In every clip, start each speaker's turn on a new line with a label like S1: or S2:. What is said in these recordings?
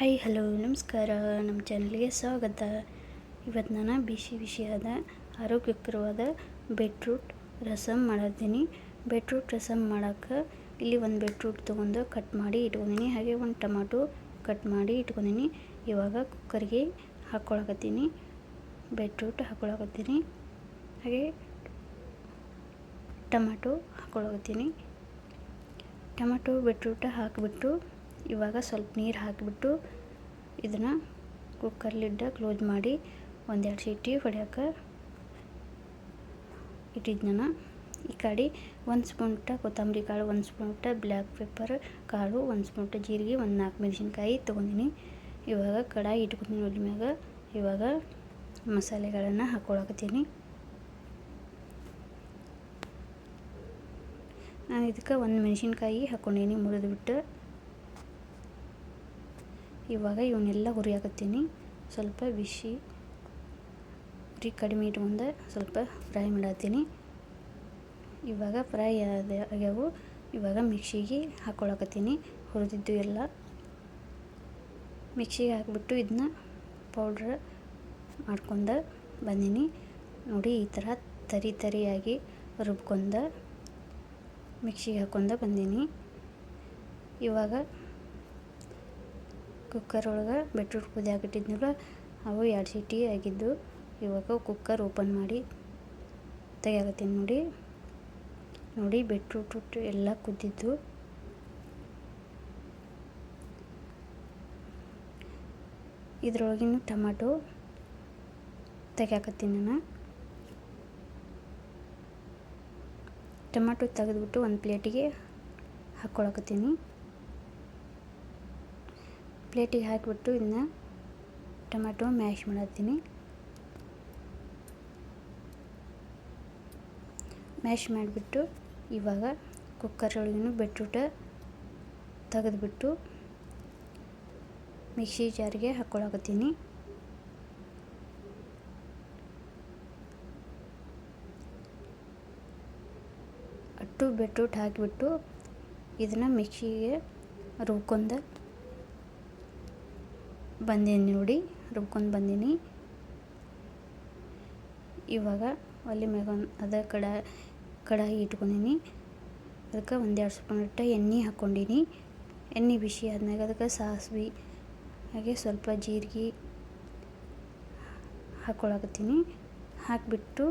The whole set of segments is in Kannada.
S1: ಹಾಯ್, ಹಲೋ, ನಮಸ್ಕಾರ. ನಮ್ಮ ಚಾನಲ್ಗೆ ಸ್ವಾಗತ. ಇವತ್ತು ನಾನು ಬಿಸಿ ಬಿಸಿಯಾದ, ಆರೋಗ್ಯಕರವಾದ ಬೀಟ್ರೂಟ್ ರಸಮ್ ಮಾಡತ್ತೀನಿ ಬೀಟ್ರೂಟ್ ರಸಮ್ ಮಾಡೋಕ್ಕೆ ಇಲ್ಲಿ ಒಂದು ಬೀಟ್ರೂಟ್ ತೊಗೊಂಡು ಕಟ್ ಮಾಡಿ ಇಟ್ಕೊಂಡಿನಿ. ಹಾಗೆ ಒಂದು ಟೊಮಾಟೊ ಕಟ್ ಮಾಡಿ ಇಟ್ಕೊಂಡಿನಿ. ಇವಾಗ ಕುಕ್ಕರ್ಗೆ ಹಾಕ್ಕೊಳಕತ್ತೀನಿ ಬೀಟ್ರೂಟ್ ಹಾಕ್ಕೊಳಕತ್ತೀನಿ ಹಾಗೆ ಟೊಮಾಟೊ ಹಾಕ್ಕೊಳಕತ್ತೀನಿ ಟೊಮಾಟೊ ಬೀಟ್ರೂಟ್ ಹಾಕಿಬಿಟ್ಟು ಇವಾಗ ಸ್ವಲ್ಪ ನೀರು ಹಾಕಿಬಿಟ್ಟು ಇದನ್ನು ಕುಕ್ಕರ್ ಲಿಡ್ಡ ಕ್ಲೋಸ್ ಮಾಡಿ ಒಂದೆರಡು ಸೀಟಿ ಹೊಡ್ಯೋಕೆ ಇಟ್ಟಿದ್ದು ಈ ಕಡೆ ಒಂದು ಸ್ಪೂನ್ ಊಟ ಕೊತ್ತಂಬರಿ ಕಾಳು, ಒಂದು ಸ್ಪೂನ್ ಊಟ ಬ್ಲ್ಯಾಕ್ ಪೆಪ್ಪರ್ ಕಾಳು, ಒಂದು ಸ್ಪೂನ್ ಊಟ ಜೀರಿಗೆ, ಒಂದು ನಾಲ್ಕು ಮೆಣಸಿನ್ಕಾಯಿ ತೊಗೊಂಡಿನಿ. ಇವಾಗ ಕಡಾಯಿ ಇಟ್ಕೊತೀನಿ ಒಲೆ ಮ್ಯಾಗ. ಇವಾಗ ಮಸಾಲೆಗಳನ್ನು ಹಾಕ್ಕೊಳಕತ್ತೀನಿ ನಾನು ಇದಕ್ಕೆ ಒಂದು ಮೆಣಸಿನ್ಕಾಯಿ ಹಾಕ್ಕೊಂಡೀನಿ ಮುರಿದ್ಬಿಟ್ಟು. ಇವಾಗ ಇವನ್ನೆಲ್ಲ ಹುರಿಯಾಕತ್ತೀನಿ. ಸ್ವಲ್ಪ ಬಿಸಿ, ಹುರಿ ಕಡಿಮೆ ಇಟ್ಕೊಂಡು ಸ್ವಲ್ಪ ಫ್ರೈ ಮಾಡತ್ತೀನಿ. ಇವಾಗ ಫ್ರೈ ಆದ ಆಗ್ಯಾವು. ಇವಾಗ ಮಿಕ್ಸಿಗೆ ಹಾಕ್ಕೊಳಕತ್ತೀನಿ ಹುರಿದಿದ್ದು ಎಲ್ಲ. ಮಿಕ್ಸಿಗೆ ಹಾಕ್ಬಿಟ್ಟು ಇದನ್ನ ಪೌಡ್ರ್ ಮಾಡ್ಕೊಂಡು ಬಂದೀನಿ. ನೋಡಿ ಈ ಥರ ತರಿ ತರಿಯಾಗಿ ರುಬ್ಕೊಂಡು ಮಿಕ್ಸಿಗೆ ಹಾಕ್ಕೊಂಡು ಬಂದೀನಿ. ಇವಾಗ ಕುಕ್ಕರ್ ಒಳಗೆ ಬೀಟ್ರೂಟ್ ಕುದಿಯಾಕಿಟ್ಟಿದ್ನಲ್ಲ ಅವು ಎರಡು ಸೀಟಿ ಆಗಿದ್ದು ಇವಾಗ ಕುಕ್ಕರ್ ಓಪನ್ ಮಾಡಿ ತೆಗಿಯಾಕತ್ತೀನಿ ನೋಡಿ. ನೋಡಿ ಬೀಟ್ರೂಟ್ ಎಲ್ಲ ಕುದ್ದಿದ್ದು. ಇದ್ರೊಳಗಿನ ಟೊಮಾಟೊ ತೆಗಿಯಾಕತ್ತೀನಿ ನಾನು. ಟೊಮಾಟೊ ತೆಗೆದ್ಬಿಟ್ಟು ಒಂದು ಪ್ಲೇಟಿಗೆ ಹಾಕ್ಕೊಳಕತ್ತೀನಿ. ಪ್ಲೇಟಿಗೆ ಹಾಕಿಬಿಟ್ಟು ಇದನ್ನ ಟೊಮೆಟೊ ಮ್ಯಾಶ್ ಮಾಡತ್ತೀನಿ ಮ್ಯಾಶ್ ಮಾಡಿಬಿಟ್ಟು ಇವಾಗ ಕುಕ್ಕರ್ ಒಳಗಿನ ಬೀಟ್ರೂಟ ತೆಗೆದ್ಬಿಟ್ಟು ಮಿಕ್ಸಿ ಜಾರಿಗೆ ಹಾಕ್ಕೊಳಕತ್ತೀನಿ ಅಟ್ಟು ಬೆಟ್ರೂಟ್ ಹಾಕಿಬಿಟ್ಟು ಇದನ್ನು ಮಿಕ್ಸಿಗೆ ರುಬ್ಕೊಂಡು ಬಂದೀನಿ ನೋಡಿ, ರುಬ್ಕೊಂಡು ಬಂದೀನಿ. ಇವಾಗ ಒಲೆ ಮ್ಯಾಗ ಒಂದು ಅದ ಕಡ, ಕಡಾಯಿ ಇಟ್ಕೊಂಡೀನಿ. ಅದಕ್ಕೆ ಒಂದೆರಡು ಸ್ವಲ್ಪ ಇಟ್ಟು ಎಣ್ಣೆ ಹಾಕ್ಕೊಂಡೀನಿ. ಎಣ್ಣೆ ಬಿಸಿ ಆದ್ಮೇಲೆ ಅದಕ್ಕೆ ಸಾಸಿವೆ, ಹಾಗೆ ಸ್ವಲ್ಪ ಜೀರಿಗೆ ಹಾಕ್ಕೊಳಕತ್ತೀನಿ ಹಾಕಿಬಿಟ್ಟು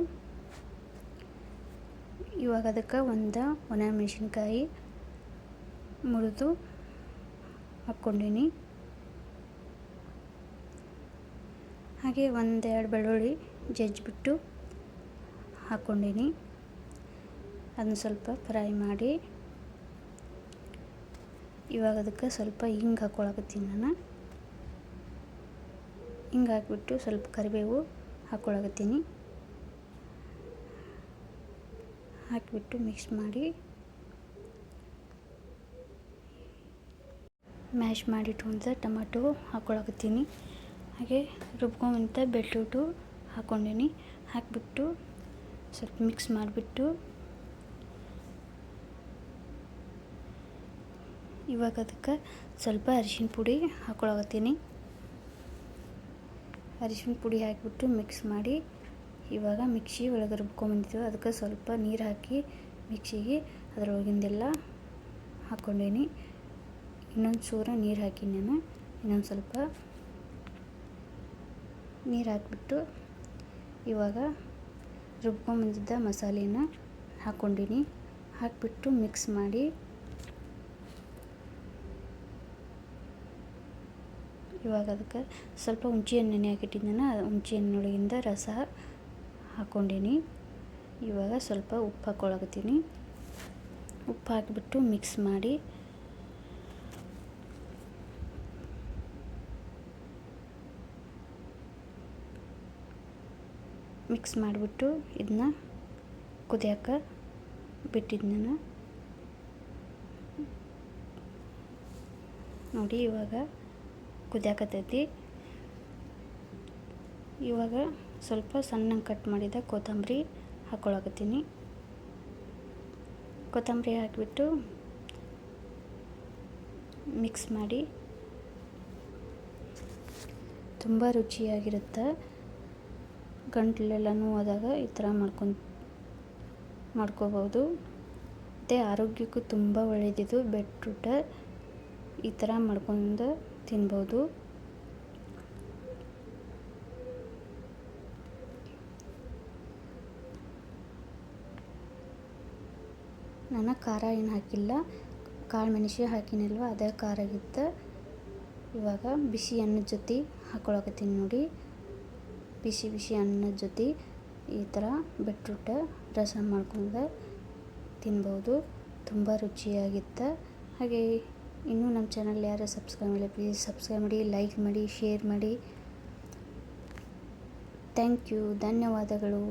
S1: ಇವಾಗ ಅದಕ್ಕೆ ಒಂದು ಒಣ ಮೆಣಸಿನ್ಕಾಯಿ ಮುರಿದು ಹಾಕ್ಕೊಂಡೀನಿ. ಹಾಗೆ ಒಂದೆರಡು ಬೆಳ್ಳುಳ್ಳಿ ಜಜ್ಜಿಬಿಟ್ಟು ಹಾಕ್ಕೊಂಡೀನಿ. ಅದನ್ನ ಸ್ವಲ್ಪ ಫ್ರೈ ಮಾಡಿ. ಇವಾಗ ಅದಕ್ಕೆ ಸ್ವಲ್ಪ ಹಿಂಗೆ ಹಾಕ್ಕೊಳಕತ್ತೀನಿ ನಾನು. ಹಿಂಗೆ ಹಾಕ್ಬಿಟ್ಟು ಸ್ವಲ್ಪ ಕರಿಬೇವು ಹಾಕ್ಕೊಳಕತ್ತೀನಿ ಹಾಕಿಬಿಟ್ಟು ಮಿಕ್ಸ್ ಮಾಡಿ. ಮ್ಯಾಶ್ ಮಾಡಿಟ್ಕೊಂಡ ಟೊಮಾಟೊ ಹಾಕ್ಕೊಳಕತ್ತೀನಿ ಹಾಗೆ ರುಬ್ಕೊಂಬಂತ ಬೀಟ್ರೂಟು ಹಾಕ್ಕೊಂಡೀನಿ. ಹಾಕಿಬಿಟ್ಟು ಸ್ವಲ್ಪ ಮಿಕ್ಸ್ ಮಾಡಿಬಿಟ್ಟು ಇವಾಗ ಅದಕ್ಕೆ ಸ್ವಲ್ಪ ಅರಿಶಿನ ಪುಡಿ ಹಾಕ್ಕೊಳಕತ್ತೀನಿ ಅರಿಶಿನ ಪುಡಿ ಹಾಕಿಬಿಟ್ಟು ಮಿಕ್ಸ್ ಮಾಡಿ ಇವಾಗ ಮಿಕ್ಸಿ ಒಳಗೆ ರುಬ್ಕೊಂಬಂದಿದ್ದೆವು ಅದಕ್ಕೆ ಸ್ವಲ್ಪ ನೀರು ಹಾಕಿ ಮಿಕ್ಸಿಗೆ ಅದರೊಳಗಿಂದೆಲ್ಲ ಹಾಕ್ಕೊಂಡೀನಿ. ಇನ್ನೊಂದು ಚೂರ ನೀರು ಹಾಕಿ ನಾನು. ಇನ್ನೊಂದು ಸ್ವಲ್ಪ ನೀರು ಹಾಕಿಬಿಟ್ಟು ಇವಾಗ ರುಬ್ಕೊಂಬಂದಿದ್ದ ಮಸಾಲೆನ ಹಾಕ್ಕೊಂಡೀನಿ. ಹಾಕಿಬಿಟ್ಟು ಮಿಕ್ಸ್ ಮಾಡಿ ಇವಾಗ ಅದಕ್ಕೆ ಸ್ವಲ್ಪ ಹುಂಚಿ ಹಣ್ಣು ನೆನೆ ಹಾಕಿಟ್ಟಿದ್ದಾನ ಹುಂಚಿ ರಸ ಹಾಕ್ಕೊಂಡೀನಿ. ಇವಾಗ ಸ್ವಲ್ಪ ಉಪ್ಪು ಹಾಕ್ಕೊಳಕತ್ತೀನಿ. ಉಪ್ಪು ಹಾಕಿಬಿಟ್ಟು ಮಿಕ್ಸ್ ಮಾಡಿ ಮಿಕ್ಸ್ ಮಾಡಿಬಿಟ್ಟು ಇದನ್ನ ಕುದಿಯೋಕೆ ನಾನು. ನೋಡಿ, ಇವಾಗ ಕುದಿಯಾಕತ್ತೈತಿ. ಇವಾಗ ಸ್ವಲ್ಪ ಸಣ್ಣಗೆ ಕಟ್ ಮಾಡಿದ ಕೊತ್ತಂಬರಿ ಹಾಕ್ಕೊಳಕತ್ತೀನಿ ಕೊತ್ತಂಬರಿ ಹಾಕಿಬಿಟ್ಟು ಮಿಕ್ಸ್ ಮಾಡಿ. ತುಂಬ ರುಚಿಯಾಗಿರುತ್ತೆ. ಗಂಟ್ಲೆಲ್ಲ ನೋವಾದಾಗ ಈ ಥರ ಮಾಡ್ಕೊಂಡು, ಮಾಡ್ಕೋಬೋದು. ಮತ್ತು ಆರೋಗ್ಯಕ್ಕೂ ತುಂಬ ಒಳ್ಳೆಯದಿದು ಬೆಟ್ರೂಟ ಈ ಥರ ಮಾಡ್ಕೊಂಡು ತಿನ್ಬೋದು. ನಾನು ಖಾರ ಏನು ಹಾಕಿಲ್ಲ. ಕಾಳು ಮೆಣಸು ಹಾಕಿನಲ್ವ, ಅದೇ ಖಾರ ಆಗಿತ್ತು. ಇವಾಗ ಬಿಸಿ ಅನ್ನದ ಜೊತೆ ಹಾಕೊಳಕತ್ತೀನಿ ನೋಡಿ. ಬಿಸಿ ಬಿಸಿ ಅನ್ನದ ಜೊತೆ ಈ ಥರ ಬಿಟ್ರೂಟ ರಸ ಮಾಡ್ಕೊಂಡು ತಿನ್ಬೋದು. ತುಂಬ ರುಚಿಯಾಗಿತ್ತು. ಹಾಗೆ ಇನ್ನೂ ನಮ್ಮ ಚಾನಲ್ ಯಾರು ಸಬ್ಸ್ಕ್ರೈಬ್ ಮಾಡಿಲ್ಲ ಪ್ಲೀಸ್ ಸಬ್ಸ್ಕ್ರೈಬ್ ಮಾಡಿ ಲೈಕ್ ಮಾಡಿ ಶೇರ್ ಮಾಡಿ. ಥ್ಯಾಂಕ್ ಯು ಧನ್ಯವಾದಗಳು.